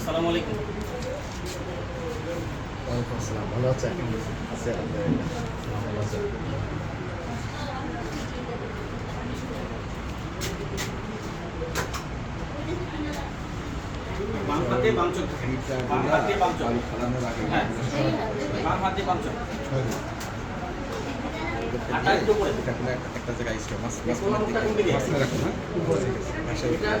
আসসালামু আলাইকুম। ওয়ালাইকুম আসসালাম। ভালো আছেন? আছি আলহামদুলিল্লাহ। ভালো আছেন বাম হাতে বাম চোখ বাম হাতে বাম চোখ হ্যাঁ। বাম হাতে বাম চোখ হাতটা একটু জায়গায় মাছ? মাছ রাখুন হ্যাঁ?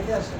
যাচ্ছে আসে